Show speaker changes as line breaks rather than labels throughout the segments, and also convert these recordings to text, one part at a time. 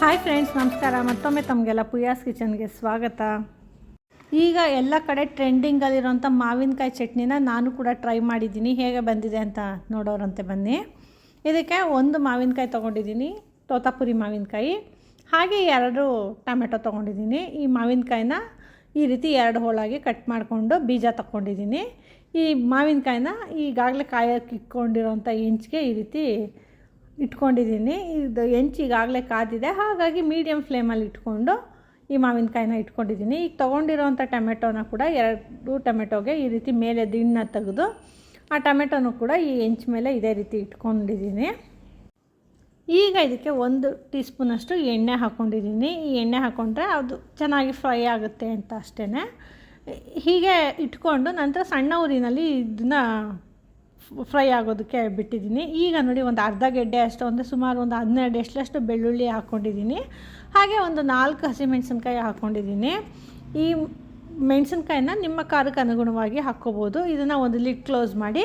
Hi friends, ನಮಸ್ಕಾರ. ಮತ್ತೊಮ್ಮೆ ತಮಗೆಲ್ಲ ಪುಯಾಸ್ ಕಿಚನ್ಗೆ ಸ್ವಾಗತ. ಈಗ ಎಲ್ಲ ಕಡೆ ಟ್ರೆಂಡಿಂಗಲ್ಲಿರೋಂಥ ಮಾವಿನಕಾಯಿ ಚಟ್ನಿನ ನಾನು ಕೂಡ ಟ್ರೈ ಮಾಡಿದ್ದೀನಿ. ಹೇಗೆ ಬಂದಿದೆ ಅಂತ ನೋಡೋರಂತೆ ಬನ್ನಿ. ಇದಕ್ಕೆ ಒಂದು ಮಾವಿನಕಾಯಿ ತೊಗೊಂಡಿದ್ದೀನಿ, ತೋತಾಪುರಿ ಮಾವಿನಕಾಯಿ. ಹಾಗೆ ಎರಡು ಟೊಮೆಟೊ ತೊಗೊಂಡಿದ್ದೀನಿ. ಈ ಮಾವಿನಕಾಯಿನ ಈ ರೀತಿ ಎರಡು ಹೋಳಾಗಿ ಕಟ್ ಮಾಡಿಕೊಂಡು ಬೀಜ ತಗೊಂಡಿದ್ದೀನಿ ಈ ಮಾವಿನಕಾಯಿನ ಈಗಾಗಲೇ ಕಾಯಕ್ಕೆ ಇಟ್ಕೊಂಡಿರೋಂಥ ಇಂಚಿಗೆ ಈ ರೀತಿ ಇಟ್ಕೊಂಡಿದ್ದೀನಿ. ಇದು ಹೆಂಚು ಈಗಾಗಲೇ ಕಾದಿದೆ. ಹಾಗಾಗಿ ಮೀಡಿಯಮ್ ಫ್ಲೇಮಲ್ಲಿ ಇಟ್ಕೊಂಡು ಈ ಮಾವಿನಕಾಯಿನ ಇಟ್ಕೊಂಡಿದ್ದೀನಿ. ಈಗ ತೊಗೊಂಡಿರೋಂಥ ಟೊಮೆಟೊನ ಕೂಡ ಎರಡು ಟೊಮೆಟೊಗೆ ಈ ರೀತಿ ಮೇಲೆ ದಿಣ್ಣ ತೆಗೆದು ಆ ಟೊಮೆಟೊನೂ ಕೂಡ ಈ ಹೆಂಚು ಮೇಲೆ ಇದೇ ರೀತಿ ಇಟ್ಕೊಂಡಿದ್ದೀನಿ. ಈಗ ಇದಕ್ಕೆ ಒಂದು ಟೀ ಸ್ಪೂನಷ್ಟು ಎಣ್ಣೆ ಹಾಕ್ಕೊಂಡಿದ್ದೀನಿ ಈ ಎಣ್ಣೆ ಹಾಕ್ಕೊಂಡ್ರೆ ಅದು ಚೆನ್ನಾಗಿ ಫ್ರೈ ಆಗುತ್ತೆ ಅಂತ ಅಷ್ಟೇ ಹೀಗೆ ಇಟ್ಕೊಂಡು ನಂತರ ಸಣ್ಣ ಊರಿನಲ್ಲಿ ಇದನ್ನು ಫ್ರೈ ಆಗೋದಕ್ಕೆ ಬಿಟ್ಟಿದ್ದೀನಿ. ಈಗ ನೋಡಿ ಒಂದು ಅರ್ಧ ಗೆಡ್ಡೆ ಅಷ್ಟು ಅಂದರೆ ಸುಮಾರು ಒಂದು ಹನ್ನೆರಡು ಎಷ್ಟಷ್ಟು ಬೆಳ್ಳುಳ್ಳಿ ಹಾಕ್ಕೊಂಡಿದ್ದೀನಿ ಹಾಗೆ ಒಂದು ನಾಲ್ಕು ಹಸಿಮೆಣಸಿನ್ಕಾಯಿ ಹಾಕ್ಕೊಂಡಿದ್ದೀನಿ ಈ ಮೆಣಸಿನ್ಕಾಯಿನ ನಿಮ್ಮ ಖಾರಕ್ಕೆ ಅನುಗುಣವಾಗಿ ಹಾಕ್ಕೋಬೋದು. ಇದನ್ನು ಒಂದು ಲಿಡ್ ಕ್ಲೋಸ್ ಮಾಡಿ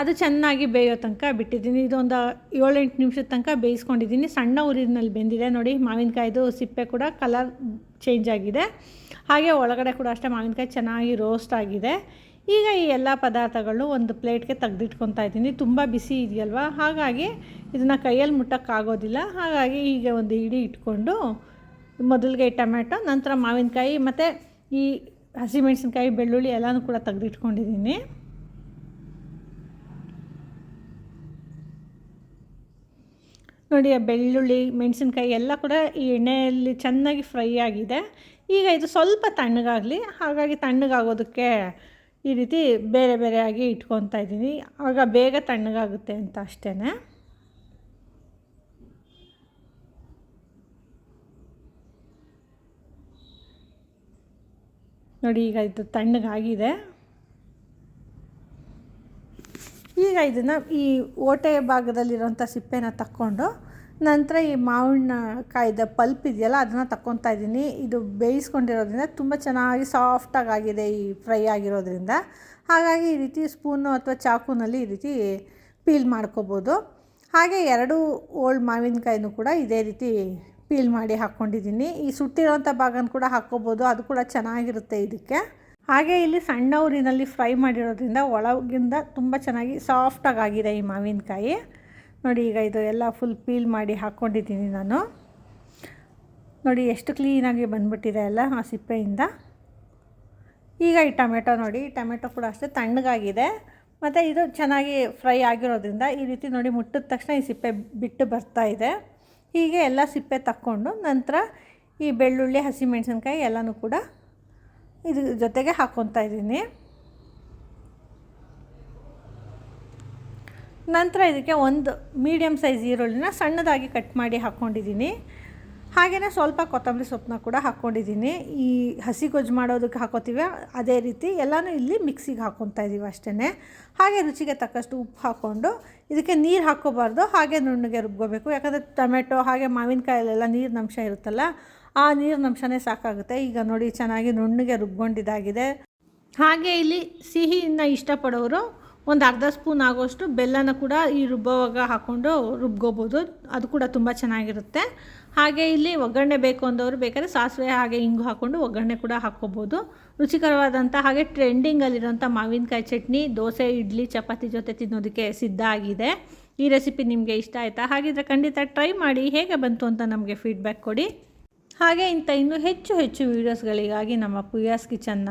ಅದು ಚೆನ್ನಾಗಿ ಬೇಯೋ ತನಕ ಬಿಟ್ಟಿದ್ದೀನಿ. ಇದೊಂದು ಏಳೆಂಟು ನಿಮಿಷದ ತನಕ ಬೇಯಿಸ್ಕೊಂಡಿದ್ದೀನಿ. ಸಣ್ಣ ಊರಿನಲ್ಲಿ ಬೆಂದಿದೆ. ನೋಡಿ, ಮಾವಿನಕಾಯ್ದು ಸಿಪ್ಪೆ ಕೂಡ ಕಲರ್ ಚೇಂಜ್ ಆಗಿದೆ. ಹಾಗೆ ಒಳಗಡೆ ಕೂಡ ಅಷ್ಟೇ ಮಾವಿನಕಾಯಿ ಚೆನ್ನಾಗಿ ರೋಸ್ಟ್ ಆಗಿದೆ. ಈಗ ಈ ಎಲ್ಲ ಪದಾರ್ಥಗಳು ಒಂದು ಪ್ಲೇಟ್ಗೆ ತೆಗೆದಿಟ್ಕೊತಾ ಇದ್ದೀನಿ. ತುಂಬ ಬಿಸಿ ಇದೆಯಲ್ವ? ಹಾಗಾಗಿ ಇದನ್ನು ಕೈಯಲ್ಲಿ ಮುಟ್ಟೋಕ್ಕಾಗೋದಿಲ್ಲ. ಹಾಗಾಗಿ ಈಗ ಒಂದು ಇಡಿ ಇಟ್ಕೊಂಡು ಮೊದಲಿಗೆ ಟೊಮೆಟೊ ನಂತರ ಮಾವಿನಕಾಯಿ ಮತ್ತು ಈ ಹಸಿಮೆಣಸಿನ್ಕಾಯಿ ಬೆಳ್ಳುಳ್ಳಿ ಎಲ್ಲನೂ ಕೂಡ ತೆಗೆದಿಟ್ಕೊಂಡಿದ್ದೀನಿ. ನೋಡಿ, ಆ ಬೆಳ್ಳುಳ್ಳಿ, ಮೆಣಸಿನ್ಕಾಯಿ ಎಲ್ಲ ಕೂಡ ಈ ಎಣ್ಣೆಯಲ್ಲಿ ಚೆನ್ನಾಗಿ ಫ್ರೈ ಆಗಿದೆ. ಈಗ ಇದು ಸ್ವಲ್ಪ ತಣ್ಣಗಾಗಲಿ. ಹಾಗಾಗಿ ತಣ್ಣಗಾಗೋದಕ್ಕೆ ಈ ರೀತಿ ಬೇರೆ ಬೇರೆಯಾಗಿ ಇಟ್ಕೊತಾ ಇದ್ದೀನಿ. ಆಗ ಬೇಗ ತಣ್ಣಗಾಗುತ್ತೆ ಅಂತ ಅಷ್ಟೇ ನೋಡಿ, ಈಗ ಇದು ತಣ್ಣಗಾಗಿದೆ. ಈಗ ಇದನ್ನು ಈ ಓಟೆ ಭಾಗದಲ್ಲಿರೋಂಥ ಸಿಪ್ಪೆನ ತಕ್ಕೊಂಡು ನಂತರ ಈ ಮಾವಿನ ಕಾಯ್ದ ಪಲ್ಪ್ ಇದೆಯಲ್ಲ, ಅದನ್ನು ತಕ್ಕೊತಾ ಇದ್ದೀನಿ. ಇದು ಬೇಯಿಸ್ಕೊಂಡಿರೋದ್ರಿಂದ ತುಂಬ ಚೆನ್ನಾಗಿ ಸಾಫ್ಟಾಗಿ ಆಗಿದೆ ಈ ಫ್ರೈ ಆಗಿರೋದ್ರಿಂದ. ಹಾಗಾಗಿ ಈ ರೀತಿ ಸ್ಪೂನು ಅಥವಾ ಚಾಕುನಲ್ಲಿ ಈ ರೀತಿ ಪೀಲ್ ಮಾಡ್ಕೋಬೋದು. ಹಾಗೆ ಎರಡು ಓಲ್ಡ್ ಮಾವಿನಕಾಯಿನೂ ಕೂಡ ಇದೇ ರೀತಿ ಪೀಲ್ ಮಾಡಿ ಹಾಕ್ಕೊಂಡಿದ್ದೀನಿ. ಈ ಸುಟ್ಟಿರೋಂಥ ಭಾಗನ ಕೂಡ ಹಾಕ್ಕೋಬೋದು. ಅದು ಕೂಡ ಚೆನ್ನಾಗಿರುತ್ತೆ ಇದಕ್ಕೆ. ಹಾಗೆ ಇಲ್ಲಿ ಸಣ್ಣ ಊರಿನಲ್ಲಿ ಫ್ರೈ ಮಾಡಿರೋದ್ರಿಂದ ಒಳಗಿಂದ ತುಂಬ ಚೆನ್ನಾಗಿ ಸಾಫ್ಟಾಗಿ ಆಗಿದೆ ಈ ಮಾವಿನಕಾಯಿ. ನೋಡಿ ಈಗ ಇದು ಎಲ್ಲ ಫುಲ್ ಪೀಲ್ ಮಾಡಿ ಹಾಕ್ಕೊಂಡಿದ್ದೀನಿ ನಾನು. ನೋಡಿ ಎಷ್ಟು ಕ್ಲೀನಾಗಿ ಬಂದ್ಬಿಟ್ಟಿದೆ ಎಲ್ಲ ಆ ಸಿಪ್ಪೆಯಿಂದ. ಈಗ ಈ ಟೊಮೆಟೊ ನೋಡಿ ಟೊಮೆಟೊ ಕೂಡ ಅಷ್ಟೇ ತಣ್ಣಗಾಗಿದೆ. ಮತ್ತು ಇದು ಚೆನ್ನಾಗಿ ಫ್ರೈ ಆಗಿರೋದ್ರಿಂದ ಈ ರೀತಿ ನೋಡಿ ಮುಟ್ಟಿದ ತಕ್ಷಣ ಈ ಸಿಪ್ಪೆ ಬಿಟ್ಟು ಬರ್ತಾ ಇದೆ. ಹೀಗೆ ಎಲ್ಲ ಸಿಪ್ಪೆ ತಕ್ಕೊಂಡು ನಂತರ ಈ ಬೆಳ್ಳುಳ್ಳಿ ಹಸಿಮೆಣಸಿನ್ಕಾಯಿ ಎಲ್ಲನೂ ಕೂಡ ಇದು ಜೊತೆಗೆ ಹಾಕ್ಕೊತಾ ಇದ್ದೀನಿ. ನಂತರ ಇದಕ್ಕೆ ಒಂದು ಮೀಡಿಯಮ್ ಸೈಜ್ ಈರುಳ್ಳಿನ ಸಣ್ಣದಾಗಿ ಕಟ್ ಮಾಡಿ ಹಾಕ್ಕೊಂಡಿದ್ದೀನಿ ಹಾಗೆಯೇ ಸ್ವಲ್ಪ ಕೊತ್ತಂಬರಿ ಸೊಪ್ಪನ್ನ ಕೂಡ ಹಾಕ್ಕೊಂಡಿದ್ದೀನಿ ಈ ಹಸಿ ಗೊಜ್ಜು ಮಾಡೋದಕ್ಕೆ ಹಾಕೋತೀವಿ. ಅದೇ ರೀತಿ ಎಲ್ಲನೂ ಇಲ್ಲಿ ಮಿಕ್ಸಿಗೆ ಹಾಕ್ಕೊತಾ ಇದ್ದೀವಿ ಅಷ್ಟೇ ಹಾಗೆ ರುಚಿಗೆ ತಕ್ಕಷ್ಟು ಉಪ್ಪು ಹಾಕ್ಕೊಂಡು ಇದಕ್ಕೆ ನೀರು ಹಾಕ್ಕೋಬಾರ್ದು. ಹಾಗೆ ನುಣ್ಣಗೆ ರುಬ್ಕೋಬೇಕು. ಯಾಕಂದರೆ ಟೊಮೆಟೊ, ಹಾಗೆ ಮಾವಿನಕಾಯಲ್ಲೆಲ್ಲ ನೀರಿನ ಅಂಶ ಇರುತ್ತಲ್ಲ, ಆ ನೀರಿನ ಅಂಶನೇ ಸಾಕಾಗುತ್ತೆ. ಈಗ ನೋಡಿ ಚೆನ್ನಾಗಿ ನುಣ್ಣಗೆ ರುಬ್ಕೊಂಡಿದ್ದಾಗಿದೆ. ಹಾಗೆ ಇಲ್ಲಿ ಸಿಹಿಯನ್ನು ಇಷ್ಟಪಡೋರು ಒಂದು ಅರ್ಧ ಸ್ಪೂನ್ ಆಗೋಷ್ಟು ಬೆಲ್ಲನ ಕೂಡ ಈ ರುಬ್ಬೋವಾಗ ಹಾಕ್ಕೊಂಡು ರುಬ್ಕೋಬೋದು. ಅದು ಕೂಡ ತುಂಬ ಚೆನ್ನಾಗಿರುತ್ತೆ. ಹಾಗೆ ಇಲ್ಲಿ ಒಗ್ಗರಣೆ ಬೇಕು ಅಂದವರು ಬೇಕಾದ್ರೆ ಸಾಸಿವೆ ಹಾಗೆ ಹಿಂಗು ಹಾಕ್ಕೊಂಡು ಒಗ್ಗರಣೆ ಕೂಡ ಹಾಕ್ಕೋಬೋದು. ರುಚಿಕರವಾದಂಥ ಹಾಗೆ ಟ್ರೆಂಡಿಂಗಲ್ಲಿರೋಂಥ ಮಾವಿನಕಾಯಿ ಚಟ್ನಿ, ದೋಸೆ, ಇಡ್ಲಿ, ಚಪಾತಿ ಜೊತೆ ತಿನ್ನೋದಕ್ಕೆ ಸಿದ್ಧ ಆಗಿದೆ. ಈ ರೆಸಿಪಿ ನಿಮಗೆ ಇಷ್ಟ ಆಯಿತಾ? ಹಾಗಿದ್ರೆ ಖಂಡಿತ ಟ್ರೈ ಮಾಡಿ ಹೇಗೆ ಬಂತು ಅಂತ ನಮಗೆ ಫೀಡ್ಬ್ಯಾಕ್ ಕೊಡಿ. ಹಾಗೆ ಇಂಥ ಇನ್ನೂ ಹೆಚ್ಚು ಹೆಚ್ಚು ವೀಡಿಯೋಸ್ಗಳಿಗಾಗಿ ನಮ್ಮ ಪುಯಾಸ್ ಕಿಚನ್ನ